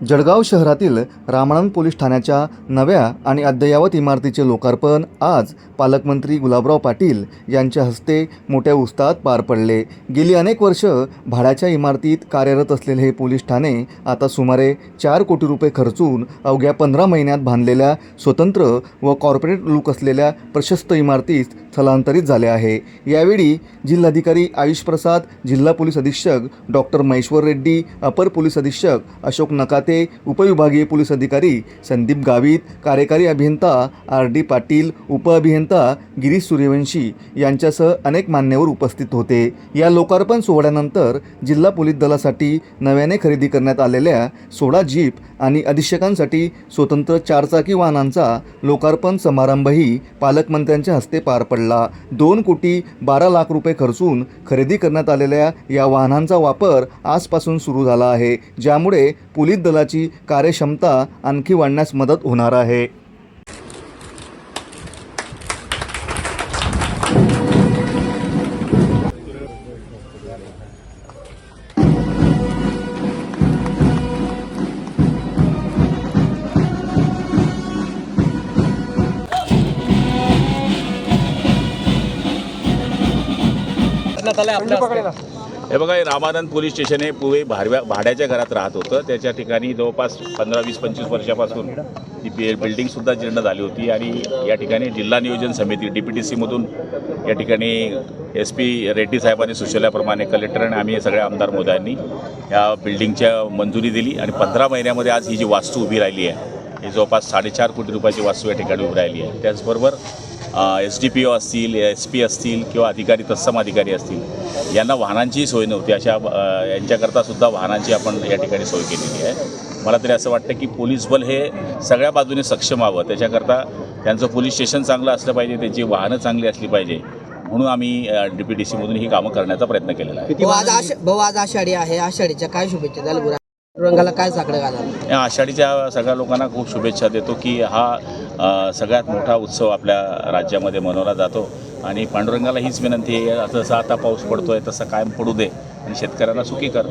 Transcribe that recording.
जळगाव शहरातील रामानंद पोलीस ठाण्याच्या नव्या आणि अद्ययावत इमारतीचे लोकार्पण आज पालकमंत्री गुलाबराव पाटील यांच्या हस्ते मोठ्या उत्साहात पार पडले. गेली अनेक वर्ष भाड्याच्या इमारतीत कार्यरत असलेले हे पोलीस ठाणे आता सुमारे चार कोटी रुपये खर्चून अवघ्या पंधरा महिन्यात बांधलेल्या स्वतंत्र व कॉर्पोरेट लुक असलेल्या प्रशस्त इमारतीत स्थलांतरित झाले आहे. यावेळी जिल्हाधिकारी आयुष प्रसाद जिल्हा पोलीस अधीक्षक डॉक्टर महेश्वर रेड्डी अपर पोलीस अधीक्षक अशोक नकात उपविभागीय पोलीस अधिकारी संदीप गावित कार्यकारी अभियंता आर डी पाटील उपअभियंता गिरीश सूर्यवंशी यांच्यासह अनेक मान्यवर उपस्थित होते. या लोकार्पण सोहळ्यानंतर जिल्हा पोलीस दलासाठी नव्याने खरेदी करण्यात आलेल्या सोळा जीप आणि अधीक्षकांसाठी स्वतंत्र चारचाकी वाहनांचा लोकार्पण समारंभही पालकमंत्र्यांच्या हस्ते पार पडला. दोन कोटी बारा लाख रुपये खर्चून खरेदी करण्यात आलेल्या या वाहनांचा वापर आजपासून सुरू झाला आहे. ज्यामुळे पोलीस दलाची कार्यक्षमता आणखी वाढण्यास मदत होणार आहे. हे बघा हे रामानंद पोलीस स्टेशन हे पूर्वी भाडव्या भाड्याच्या घरात राहत होतं. त्याच्या ठिकाणी जवळपास पंधरा वीस पंचवीस वर्षापासून ती बि बिल्डिंगसुद्धा जीर्ण झाली होती आणि या ठिकाणी जिल्हा नियोजन समिती डी पी टी सीमधून या ठिकाणी एस पी रेड्डी साहेबांनी सुचवल्याप्रमाणे कलेक्टर आणि आम्ही सगळ्या आमदार मोदयांनी या बिल्डिंगच्या मंजुरी दिली आणि पंधरा महिन्यामध्ये आज ही जी वास्तू उभी राहिली आहे ही जवळपास साडेचार कोटी रुपयाची वास्तू या ठिकाणी उभी राहिली आहे. त्याचबरोबर एस डी पी ओ असतील एस पी असतील किंवा अधिकारी तत्सम अधिकारी असतील यांना वाहनांचीही सोय नव्हती. अशा यांच्याकरता सुद्धा वाहनांची आपण या ठिकाणी सोय केलेली आहे. मला तरी असं वाटतं की पोलीस बल हे सगळ्या बाजूने सक्षम व्हावं त्याच्याकरता त्यांचं पोलीस स्टेशन चांगलं असलं पाहिजे त्यांची वाहनं चांगली असली पाहिजे म्हणून आम्ही डी पी डी सीमधून ही कामं करण्याचा प्रयत्न केलेला आहे. भाऊ आज आषाढी आहे. आषाढीच्या काय शुभेच्छा? रंगाला काय साकडं घालाल? या आषाढीच्या सगळ्या लोकांना खूप शुभेच्छा देतो की हा अ, सगळ्यात मोठा उत्सव आपल्या राज्यामध्ये मनवला जातो. आणि पांडुरंगाला हीच विनंती आहे जसं आता पाऊस पडतोय तसं कायम पडू दे आणि शेतकऱ्यांना सुखी कर.